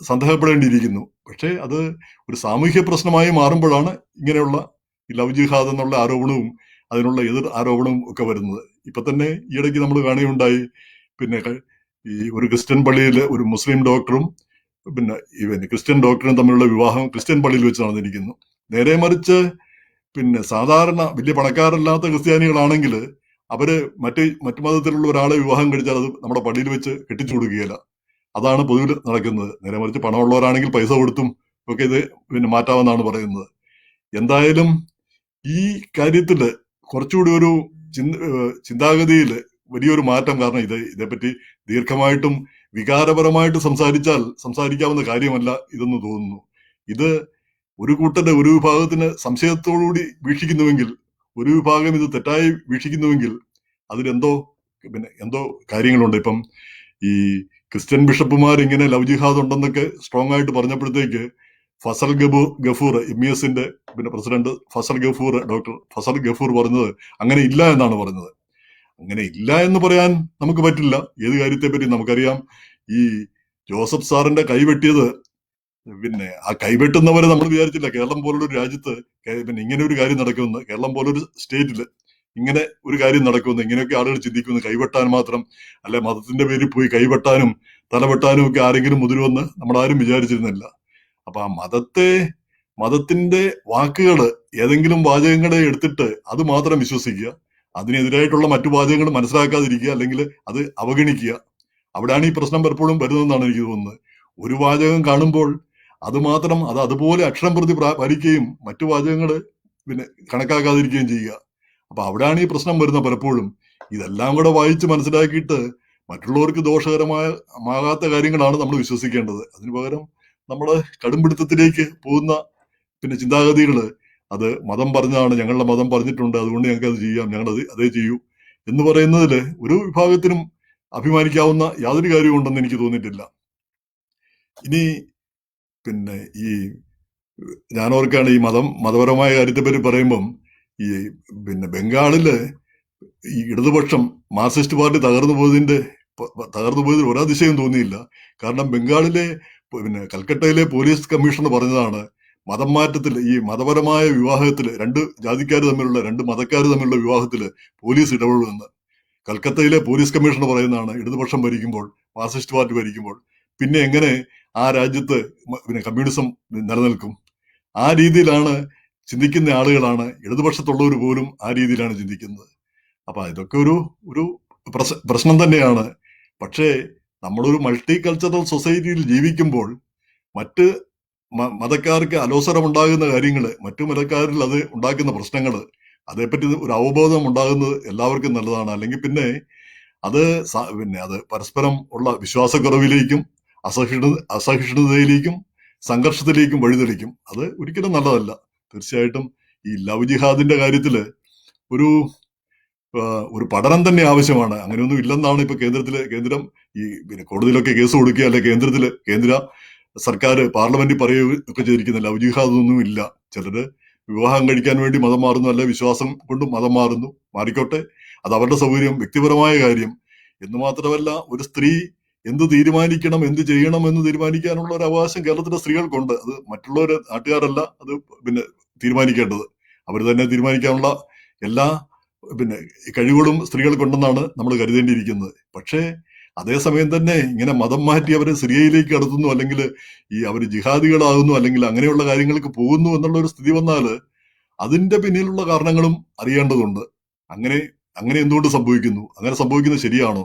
സന്ദേഹപ്പെടേണ്ടിയിരിക്കുന്നു. പക്ഷേ അത് ഒരു സാമൂഹ്യ പ്രശ്നമായി മാറുമ്പോഴാണ് ഇങ്ങനെയുള്ള ലവ് ജിഹാദ് എന്നുള്ള ആരോപണവും അതിനുള്ള എതിർ ആരോപണവും ഒക്കെ വരുന്നത്. ഇപ്പൊ തന്നെ ഈയിടയ്ക്ക് നമ്മൾ കാണുകയുണ്ടായി. പിന്നെ ഈ ഒരു ക്രിസ്ത്യൻ പള്ളിയിലെ ഒരു മുസ്ലിം ഡോക്ടറും പിന്നെ ഇവൻ ക്രിസ്ത്യൻ ഡോക്ടറും തമ്മിലുള്ള വിവാഹം ക്രിസ്ത്യൻ പള്ളിയിൽ വെച്ച് നടന്നിരിക്കുന്നു. നേരെ മറിച്ച് പിന്നെ സാധാരണ വലിയ പണക്കാരല്ലാത്ത ക്രിസ്ത്യാനികളാണെങ്കിൽ അവർ മറ്റ് മറ്റു മതത്തിലുള്ള ഒരാളെ വിവാഹം കഴിച്ചാൽ അത് നമ്മുടെ പള്ളിയിൽ വെച്ച് കെട്ടിച്ചു കൊടുക്കുകയില്ല. അതാണ് പൊതുവിൽ നടക്കുന്നത്. നേരെ മറിച്ച് പണമുള്ളവരാണെങ്കിൽ പൈസ കൊടുത്തും ഒക്കെ ഇത് പിന്നെ മാറ്റാമെന്നാണ് പറയുന്നത്. എന്തായാലും ഈ കാര്യത്തിൽ കുറച്ചുകൂടി ഒരു ചിന്ത ഏഹ് വലിയൊരു മാറ്റം കാരണം ഇത്. ഇതേപ്പറ്റി ദീർഘമായിട്ടും വികാരപരമായിട്ട് സംസാരിച്ചാൽ സംസാരിക്കാവുന്ന കാര്യമല്ല ഇതെന്ന് തോന്നുന്നു. ഇത് ഒരു കൂട്ടന്റെ ഒരു വിഭാഗത്തിന് സംശയത്തോടുകൂടി വീക്ഷിക്കുന്നുവെങ്കിൽ ഒരു വിഭാഗം ഇത് തെറ്റായി വീക്ഷിക്കുന്നുവെങ്കിൽ അതിലെന്തോ പിന്നെ എന്തോ കാര്യങ്ങളുണ്ട്. ഇപ്പം ഈ ക്രിസ്ത്യൻ ബിഷപ്പുമാർ ഇങ്ങനെ ലവ് ജിഹാദ് ഉണ്ടെന്നൊക്കെ സ്ട്രോങ് ആയിട്ട് പറഞ്ഞപ്പോഴത്തേക്ക് ഫസൽ ഗബൂർ ഗഫൂർ എം ഇ എസിന്റെ പിന്നെ പ്രസിഡന്റ് ഫസൽ ഗഫൂർ ഡോക്ടർ ഫസൽ ഗഫൂർ പറഞ്ഞത് അങ്ങനെ ഇല്ല എന്നാണ് പറഞ്ഞത്. അങ്ങനെ ഇല്ല എന്ന് പറയാൻ നമുക്ക് പറ്റില്ല. ഏത് കാര്യത്തെ പറ്റി നമുക്കറിയാം. ഈ ജോസഫ് സാറിന്റെ കൈവെട്ടിയത് പിന്നെ ആ കൈവെട്ടുന്നവരെ നമ്മൾ വിചാരിച്ചില്ല. കേരളം പോലുള്ള ഒരു രാജ്യത്ത് പിന്നെ ഇങ്ങനെ ഒരു കാര്യം നടക്കുമെന്ന്. കേരളം പോലൊരു സ്റ്റേറ്റിൽ ഇങ്ങനെ ഒരു കാര്യം നടക്കുമെന്ന്. ഇങ്ങനെയൊക്കെ ആളുകൾ ചിന്തിക്കുന്നു. കൈവെട്ടാൻ മാത്രം അല്ലെ മതത്തിന്റെ പേരിൽ പോയി കൈവെട്ടാനും തലവെട്ടാനും ഒക്കെ ആരെങ്കിലും മുതിരുമെന്ന് നമ്മൾ ആരും വിചാരിച്ചിരുന്നില്ല. അപ്പൊ ആ മതത്തെ മതത്തിന്റെ വാക്കുകൾ ഏതെങ്കിലും വാചകങ്ങളെ എടുത്തിട്ട് അത് മാത്രം വിശ്വസിക്കുക. അതിനെതിരായിട്ടുള്ള മറ്റു വാചകങ്ങൾ മനസ്സിലാക്കാതിരിക്കുക അല്ലെങ്കിൽ അത് അവഗണിക്കുക. അവിടെയാണ് ഈ പ്രശ്നം പലപ്പോഴും വരുന്നതെന്നാണ് എനിക്ക് തോന്നുന്നത്. ഒരു വാചകം കാണുമ്പോൾ അത് മാത്രം അത് അതുപോലെ അക്ഷരം പ്രതി പ്രാ- പാലിക്കുകയും മറ്റു വാചകങ്ങൾ പിന്നെ കണക്കാക്കാതിരിക്കുകയും ചെയ്യുക. അപ്പൊ അവിടെയാണ് ഈ പ്രശ്നം വരുന്നത് പലപ്പോഴും. ഇതെല്ലാം കൂടെ വായിച്ച് മനസ്സിലാക്കിയിട്ട് മറ്റുള്ളവർക്ക് ദോഷകരമായ ആകാത്ത കാര്യങ്ങളാണ് നമ്മൾ വിശ്വസിക്കേണ്ടത്. അതിനു പകരം നമ്മൾ കടുംപിടുത്തത്തിലേക്ക് പോകുന്ന പിന്നെ ചിന്താഗതികൾ അത് മതം പറഞ്ഞതാണ് ഞങ്ങളുടെ മതം പറഞ്ഞിട്ടുണ്ട്. അതുകൊണ്ട് ഞങ്ങൾക്ക് അത് ചെയ്യാം. ഞങ്ങൾ അത് ചെയ്യൂ. എന്ന് പറയുന്നതിൽ ഒരു വിഭാഗത്തിനും അഭിമാനിക്കാവുന്ന യാതൊരു കാര്യവും ഉണ്ടെന്ന് എനിക്ക് തോന്നിയിട്ടില്ല. ഇനി പിന്നെ ഈ ഞാൻ ഓർക്കാണ് ഈ മതം മതപരമായ കാര്യത്തെ പറ്റി പറയുമ്പം ഈ പിന്നെ ബംഗാളിൽ ഈ ഇടതുപക്ഷം മാർക്സിസ്റ്റ് പാർട്ടി തകർന്നു പോയതിന്റെ തകർന്നു പോയതിൽ ഒരതിശയം തോന്നിയില്ല. കാരണം ബംഗാളിലെ പിന്നെ കൽക്കട്ടയിലെ പോലീസ് കമ്മീഷണർ പറഞ്ഞതാണ് മതം മാറ്റത്തിൽ ഈ മതപരമായ വിവാഹത്തിൽ രണ്ട് ജാതിക്കാർ തമ്മിലുള്ള രണ്ട് മതക്കാർ തമ്മിലുള്ള വിവാഹത്തിൽ പോലീസ് ഇടപെടുമെന്ന് കൽക്കത്തയിലെ പോലീസ് കമ്മീഷണർ പറയുന്നതാണ് ഇടതുപക്ഷം ഭരിക്കുമ്പോൾ ഫാസിസ്റ്റ് പാർട്ടി ഭരിക്കുമ്പോൾ. പിന്നെ എങ്ങനെ ആ രാജ്യത്ത് പിന്നെ കമ്മ്യൂണിസം നിലനിൽക്കും? ആ രീതിയിലാണ് ചിന്തിക്കുന്ന ആളുകളാണ് ഇടതുപക്ഷത്തുള്ളവർ പോലും ആ രീതിയിലാണ് ചിന്തിക്കുന്നത്. അപ്പൊ ഇതൊക്കെ ഒരു ഒരു പ്രശ്നം തന്നെയാണ്. പക്ഷേ നമ്മളൊരു മൾട്ടി കൾച്ചറൽ സൊസൈറ്റിയിൽ ജീവിക്കുമ്പോൾ മറ്റ് മതക്കാർക്ക് അലോസരമുണ്ടാകുന്ന കാര്യങ്ങൾ മറ്റു മതക്കാരിൽ അത് ഉണ്ടാക്കുന്ന പ്രശ്നങ്ങൾ അതേപ്പറ്റി ഒരു അവബോധം ഉണ്ടാകുന്നത് എല്ലാവർക്കും നല്ലതാണ്. അല്ലെങ്കിൽ പിന്നെ അത് പിന്നെ അത് പരസ്പരം ഉള്ള വിശ്വാസക്കുറവിലേക്കും അസഹിഷ്ണു അസഹിഷ്ണുതയിലേക്കും സംഘർഷത്തിലേക്കും വഴിതെളിക്കും. അത് ഒരിക്കലും നല്ലതല്ല. തീർച്ചയായിട്ടും ഈ ലവ് ജിഹാദിന്റെ കാര്യത്തിൽ ഒരു ഒരു പഠനം തന്നെ ആവശ്യമാണ്. അങ്ങനെയൊന്നും ഇല്ലെന്നാണ് ഇപ്പൊ കേന്ദ്രത്തിൽ കേന്ദ്രം ഈ പിന്നെ കോടതിയിലൊക്കെ കേസ് കൊടുക്കുക അല്ലെ കേന്ദ്രത്തിൽ കേന്ദ്ര സർക്കാർ പാർലമെന്റിൽ പറയുകയും ഒക്കെ ലവ് ഔജിഹാദൊന്നും ഇല്ല ചിലര് വിവാഹം കഴിക്കാൻ വേണ്ടി മതം മാറുന്നു. അല്ല വിശ്വാസം കൊണ്ട് മതം മാറുന്നു. മാറിക്കോട്ടെ. അത് അവരുടെ സൗകര്യം വ്യക്തിപരമായ കാര്യം. എന്ന് മാത്രമല്ല ഒരു സ്ത്രീ എന്ത് തീരുമാനിക്കണം എന്ത് ചെയ്യണം എന്ന് തീരുമാനിക്കാനുള്ള ഒരു അവകാശം കേരളത്തിലെ സ്ത്രീകൾക്കുണ്ട്. അത് മറ്റുള്ളവർ നാട്ടുകാരല്ല അത് പിന്നെ തീരുമാനിക്കേണ്ടത്. അവർ തന്നെ തീരുമാനിക്കാനുള്ള എല്ലാ പിന്നെ കഴിവുകളും സ്ത്രീകൾക്കുണ്ടെന്നാണ് നമ്മൾ കരുതേണ്ടിയിരിക്കുന്നത്. പക്ഷേ അതേസമയം തന്നെ ഇങ്ങനെ മതം മാറ്റി അവരെ സിറിയയിലേക്ക് കടത്തുന്നു അല്ലെങ്കിൽ ഈ അവർ ജിഹാദികളാകുന്നു അല്ലെങ്കിൽ അങ്ങനെയുള്ള കാര്യങ്ങൾക്ക് പോകുന്നു എന്നുള്ള ഒരു സ്ഥിതി വന്നാൽ അതിന്റെ പിന്നിലുള്ള കാരണങ്ങളും അറിയേണ്ടതുണ്ട്. അങ്ങനെ അങ്ങനെ എന്തുകൊണ്ട് സംഭവിക്കുന്നു? അങ്ങനെ സംഭവിക്കുന്നത് ശരിയാണോ?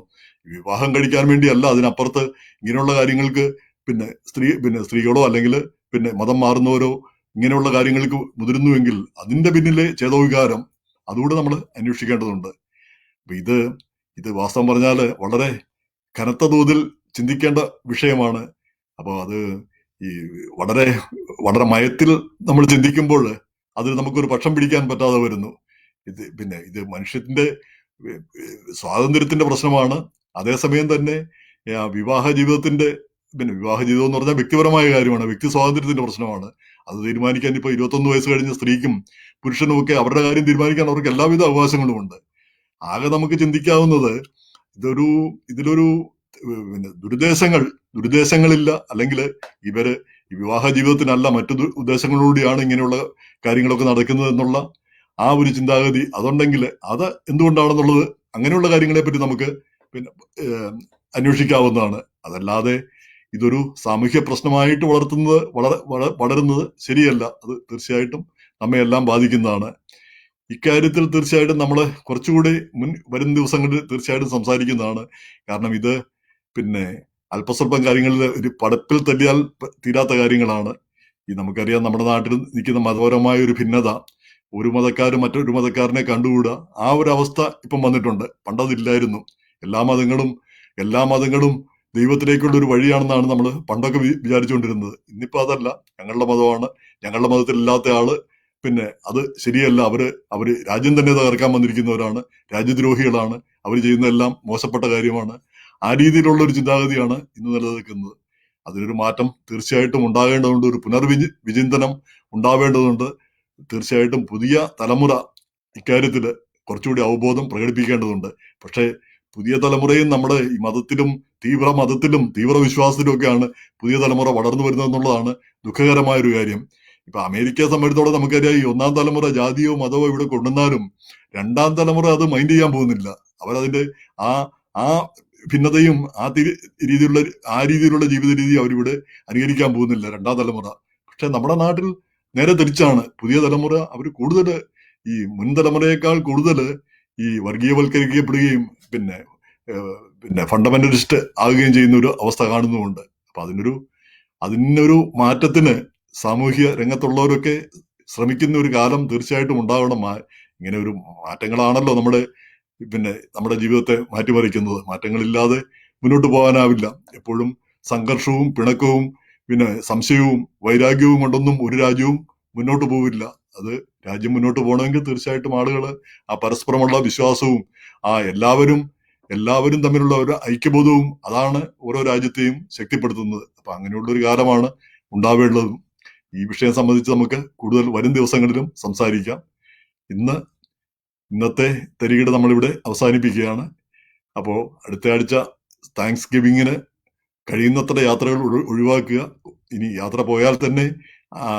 വിവാഹം കഴിക്കാൻ വേണ്ടിയല്ല അതിനപ്പുറത്ത് ഇങ്ങനെയുള്ള കാര്യങ്ങൾക്ക് പിന്നെ സ്ത്രീ പിന്നെ സ്ത്രീകളോ അല്ലെങ്കിൽ പിന്നെ മതം മാറുന്നവരോ ഇങ്ങനെയുള്ള കാര്യങ്ങൾക്ക് മുതിരുന്നുവെങ്കിൽ അതിന്റെ പിന്നിലെ ചേതോവികാരം അതുകൂടെ നമ്മൾ അന്വേഷിക്കേണ്ടതുണ്ട്. ഇത് ഇത് വാസ്തവം പറഞ്ഞാൽ വളരെ കനത്ത തോതിൽ ചിന്തിക്കേണ്ട വിഷയമാണ്. അപ്പോൾ അത് ഈ വളരെ വളരെ മയത്തിൽ നമ്മൾ ചിന്തിക്കുമ്പോൾ അതിൽ നമുക്കൊരു പക്ഷം പിടിക്കാൻ പറ്റാതെ വരുന്നു. ഇത് പിന്നെ ഇത് മനുഷ്യത്തിന്റെ സ്വാതന്ത്ര്യത്തിന്റെ പ്രശ്നമാണ്. അതേസമയം തന്നെ വിവാഹ ജീവിതത്തിന്റെ പിന്നെ വിവാഹ ജീവിതം എന്ന് പറഞ്ഞാൽ വ്യക്തിപരമായ കാര്യമാണ്. വ്യക്തി സ്വാതന്ത്ര്യത്തിന്റെ പ്രശ്നമാണ്. അത് തീരുമാനിക്കാൻ ഇപ്പൊ ഇരുപത്തൊന്ന് വയസ്സ് കഴിഞ്ഞ സ്ത്രീക്കും പുരുഷനും ഒക്കെ അവരുടെ കാര്യം തീരുമാനിക്കാൻ അവർക്ക് എല്ലാവിധ അവകാശങ്ങളുമുണ്ട്. ആകെ നമുക്ക് ചിന്തിക്കാവുന്നത് ഇതൊരു ഇതിലൊരു പിന്നെ ദുരുദ്ദേശങ്ങൾ ദുരുദ്ദേശങ്ങളില്ല. അല്ലെങ്കിൽ ഇവർ വിവാഹ ജീവിതത്തിനല്ല മറ്റു ഉദ്ദേശങ്ങളോടെയാണ് ഇങ്ങനെയുള്ള കാര്യങ്ങളൊക്കെ നടക്കുന്നത് എന്നുള്ള ആ ഒരു ചിന്താഗതി. അതുണ്ടെങ്കിൽ അത് എന്തുകൊണ്ടാണെന്നുള്ളത് അങ്ങനെയുള്ള കാര്യങ്ങളെ പറ്റി നമുക്ക് പിന്നെ അന്വേഷിക്കാവുന്നതാണ്. അതല്ലാതെ ഇതൊരു സാമൂഹ്യ പ്രശ്നമായിട്ട് വളർത്തുന്നത് വളരെ വള- വളരുന്നത് ശരിയല്ല. അത് തീർച്ചയായിട്ടും നമ്മെ എല്ലാം ബാധിക്കുന്നതാണ്. ഇക്കാര്യത്തിൽ തീർച്ചയായിട്ടും നമ്മൾ കുറച്ചുകൂടി മുൻ വരും ദിവസങ്ങളിൽ തീർച്ചയായിട്ടും സംസാരിക്കുന്നതാണ്. കാരണം ഇത് പിന്നെ അല്പസ്വല്പം കാര്യങ്ങളിൽ ഒരു പടപ്പിൽ തല്ലിയാൽ തീരാത്ത കാര്യങ്ങളാണ്. ഈ നമുക്കറിയാം നമ്മുടെ നാട്ടിൽ നിൽക്കുന്ന മതപരമായ ഒരു ഭിന്നത ഒരു മതക്കാർ മറ്റൊരു മതക്കാരനെ കണ്ടുകൂടുക ആ ഒരു അവസ്ഥ ഇപ്പം വന്നിട്ടുണ്ട്. പണ്ടതില്ലായിരുന്നു. എല്ലാ മതങ്ങളും എല്ലാ മതങ്ങളും ദൈവത്തിലേക്കുള്ള ഒരു വഴിയാണെന്നാണ് നമ്മൾ പണ്ടൊക്കെ വിചാരിച്ചുകൊണ്ടിരുന്നത്. ഇന്നിപ്പോൾ അതല്ല. ഞങ്ങളുടെ മതമാണ്. ഞങ്ങളുടെ മതത്തിലില്ലാത്ത ആൾ പിന്നെ അത് ശരിയല്ല. അവർ അവർ രാജ്യം തന്നെ തകർക്കാൻ വന്നിരിക്കുന്നവരാണ്. രാജ്യദ്രോഹികളാണ്. അവർ ചെയ്യുന്നതെല്ലാം മോശപ്പെട്ട കാര്യമാണ്. ആ രീതിയിലുള്ള ഒരു ചിന്താഗതിയാണ് ഇന്ന് നിലനിൽക്കുന്നത്. അതിനൊരു മാറ്റം തീർച്ചയായിട്ടും ഉണ്ടാകേണ്ടതുണ്ട്. ഒരു പുനർവിചി വിചിന്തനം ഉണ്ടാവേണ്ടതുണ്ട്. തീർച്ചയായിട്ടും പുതിയ തലമുറ ഇക്കാര്യത്തിൽ കുറച്ചുകൂടി അവബോധം പ്രകടിപ്പിക്കേണ്ടതുണ്ട്. പക്ഷേ പുതിയ തലമുറയും നമ്മുടെ ഈ മതത്തിലും തീവ്ര മതത്തിലും തീവ്ര വിശ്വാസത്തിലും ഒക്കെയാണ് പുതിയ തലമുറ വളർന്നു വരുന്നത് എന്നുള്ളതാണ് ദുഃഖകരമായ ഒരു കാര്യം. ഇപ്പൊ അമേരിക്കയെ സംബന്ധിച്ചോളം നമുക്കറിയാം ഈ ഒന്നാം തലമുറ ജാതിയോ മതമോ ഇവിടെ കൊണ്ടുവന്നാലും രണ്ടാം തലമുറ അത് മൈൻഡ് ചെയ്യാൻ പോകുന്നില്ല. അവരതിന്റെ ആ ആ ഭിന്നതയും ആ രീതിയിലുള്ള ആ രീതിയിലുള്ള ജീവിത രീതി അവരിവിടെ അനുകരിക്കാൻ പോകുന്നില്ല രണ്ടാം തലമുറ. പക്ഷെ നമ്മുടെ നാട്ടിൽ നേരെ തിരിച്ചാണ്. പുതിയ തലമുറ അവർ കൂടുതൽ ഈ മുൻ തലമുറയേക്കാൾ കൂടുതൽ ഈ വർഗീയവൽക്കരിക്കപ്പെടുകയും പിന്നെ പിന്നെ ഫണ്ടമെന്റലിസ്റ്റ് ആകുകയും ചെയ്യുന്ന ഒരു അവസ്ഥ കാണുന്നുമുണ്ട്. അപ്പൊ അതിനൊരു അതിനൊരു മാറ്റത്തിന് സാമൂഹ്യ രംഗത്തുള്ളവരൊക്കെ ശ്രമിക്കുന്ന ഒരു കാലം തീർച്ചയായിട്ടും ഉണ്ടാവണം. ഇങ്ങനെ ഒരു മാറ്റങ്ങളാണല്ലോ നമ്മുടെ പിന്നെ നമ്മുടെ ജീവിതത്തെ മാറ്റിമറിക്കുന്നത്. മാറ്റങ്ങളില്ലാതെ മുന്നോട്ട് പോകാനാവില്ല. എപ്പോഴും സംഘർഷവും പിണക്കവും പിന്നെ സംശയവും വൈരാഗ്യവും കൊണ്ടൊന്നും ഒരു രാജ്യവും മുന്നോട്ട് പോവില്ല. അത് രാജ്യം മുന്നോട്ട് പോകണമെങ്കിൽ തീർച്ചയായിട്ടും ആളുകൾ ആ പരസ്പരമുള്ള വിശ്വാസവും ആ എല്ലാവരും എല്ലാവരും തമ്മിലുള്ള ഒരു ഐക്യബോധവും അതാണ് ഓരോ രാജ്യത്തെയും ശക്തിപ്പെടുത്തുന്നത്. അപ്പൊ അങ്ങനെയുള്ള ഒരു കാലമാണ് ഉണ്ടാവേണ്ടതും. ഈ വിഷയം സംബന്ധിച്ച് നമുക്ക് കൂടുതൽ വരും ദിവസങ്ങളിലും സംസാരിക്കാം. ഇന്ന് ഇന്നത്തെ തരികിട നമ്മളിവിടെ അവസാനിപ്പിക്കുകയാണ്. അപ്പോൾ അടുത്ത ആഴ്ച താങ്ക്സ് ഗിവിങ്ങിന് കഴിയുന്നത്ര യാത്രകൾ ഒഴിവാക്കുക. ഇനി യാത്ര പോയാൽ തന്നെ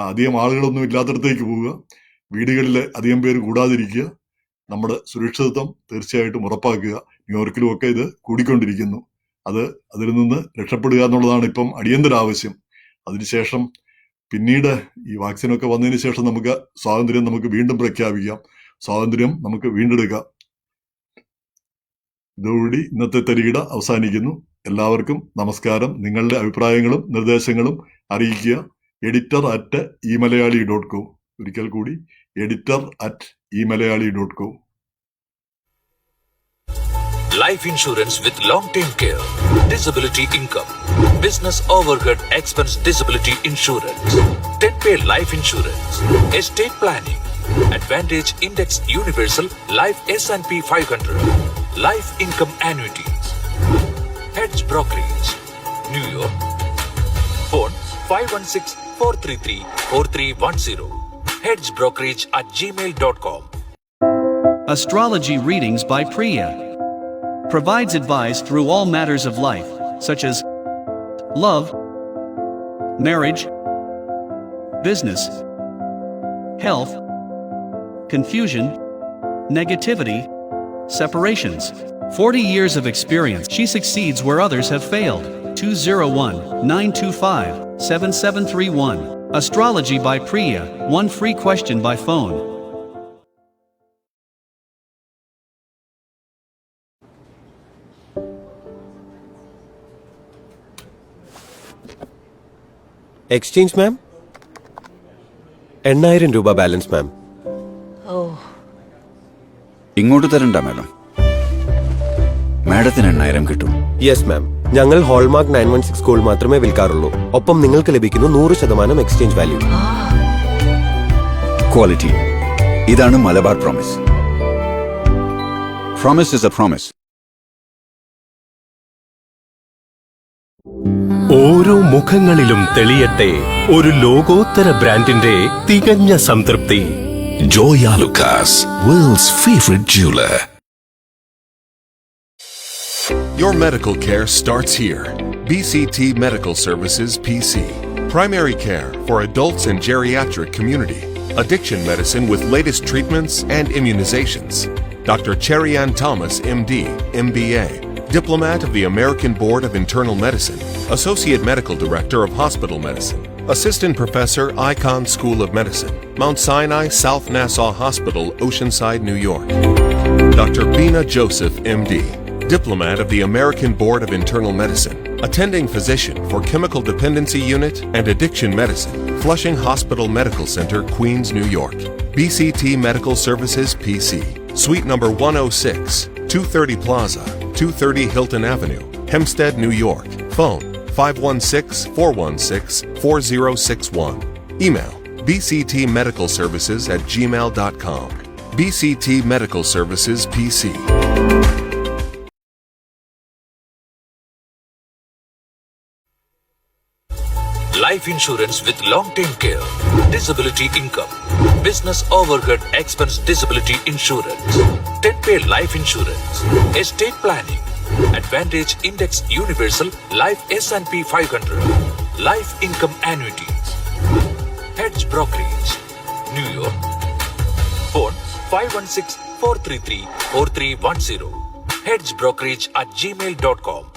അധികം ആളുകളൊന്നും ഇല്ലാത്തടത്തേക്ക് പോവുക. വീടുകളിൽ അധികം പേര് കൂടാതിരിക്കുക. നമ്മുടെ സുരക്ഷിതത്വം തീർച്ചയായിട്ടും ഉറപ്പാക്കുക. ന്യൂയോർക്കിലുമൊക്കെ ഇത് കൂടിക്കൊണ്ടിരിക്കുന്നു. അത് അതിൽ നിന്ന് രക്ഷപ്പെടുക എന്നുള്ളതാണ് ഇപ്പം അടിയന്തര ആവശ്യം അതിനുശേഷം പിന്നീട് ഈ വാക്സിനൊക്കെ വന്നതിന് ശേഷം നമുക്ക് സ്വാതന്ത്ര്യം നമുക്ക് വീണ്ടും പ്രഖ്യാപിക്കാം. സ്വാതന്ത്ര്യം നമുക്ക് വീണ്ടെടുക്കാം. ഇതോടുകൂടി ഇന്നത്തെ തരികിട അവസാനിക്കുന്നു. എല്ലാവർക്കും നമസ്കാരം. നിങ്ങളുടെ അഭിപ്രായങ്ങളും നിർദ്ദേശങ്ങളും അറിയിക്കുക. Editor at e Malayali dot com ഒരിക്കൽ കൂടി editor at e Malayali dot com Life insurance with long-term care, disability income, business overhead expense disability insurance, 10-pay life insurance, estate planning, Advantage Index Universal Life S&P 500, life income annuities, Hedge Brokerage, New York. Phone 516-433-4310. Hedgebrokerage at gmail.com. Astrology readings by Priya. Provides advice through all matters of life, such as love, marriage, business, health, confusion, negativity, separations. 40 years of experience. She succeeds where others have failed. 201 925 7731. Astrology by Priya. One free question by phone. Exchange ma'am എണ്ണായിരം രൂപ balance മാം ഇങ്ങോട്ട് തരണ്ട madam. മാഡത്തിന് എണ്ണായിരം കിട്ടും. Yes ma'am ഞങ്ങൾ hallmark nine one six gold മാത്രമേ വിൽക്കാറുള്ളൂ. ഒപ്പം നിങ്ങൾക്ക് ലഭിക്കുന്നു നൂറ് ശതമാനം എക്സ്ചേഞ്ച് വാല്യൂ ക്വാളിറ്റി ഇതാണ് Malabar promise promise is a promise ഓരോ മുഖങ്ങളിലും തെളിയട്ടെ ഒരു ലോകോത്തര ബ്രാൻഡിന്റെ തികഞ്ഞ സംതൃപ്തി Joya Lucas, world's favorite jeweler. Your medical care starts here. BCT Medical Services PC. Primary care for adults and geriatric community. Addiction medicine with latest treatments and immunizations. Dr. Cherian Thomas, MD, MBA. Diplomat of the American Board of Internal Medicine. Associate Medical Director of Hospital Medicine. Assistant Professor, Icon School of Medicine. Mount Sinai South Nassau Hospital, Oceanside, New York. Dr. Bina Joseph, MD, diplomat of the American Board of Internal Medicine, attending physician for Chemical Dependency Unit and Addiction Medicine, Flushing Hospital Medical Center, Queens, New York. BCT Medical Services, PC, Suite number 106, 230 Plaza, 230 Hilton Avenue, Hempstead, New York. Phone 516 416 4061. Email bctmedicalservices at gmail.com. BCT Medical Services PC. Life insurance with long-term care, disability income, business overhead expense disability insurance, 10-pay life insurance, estate planning, Advantage Index Universal Life S&P 500, life income annuities, Hedge Brokerage, New York. Phone 516-433-4310. Hedge Brokerage at gmail.com.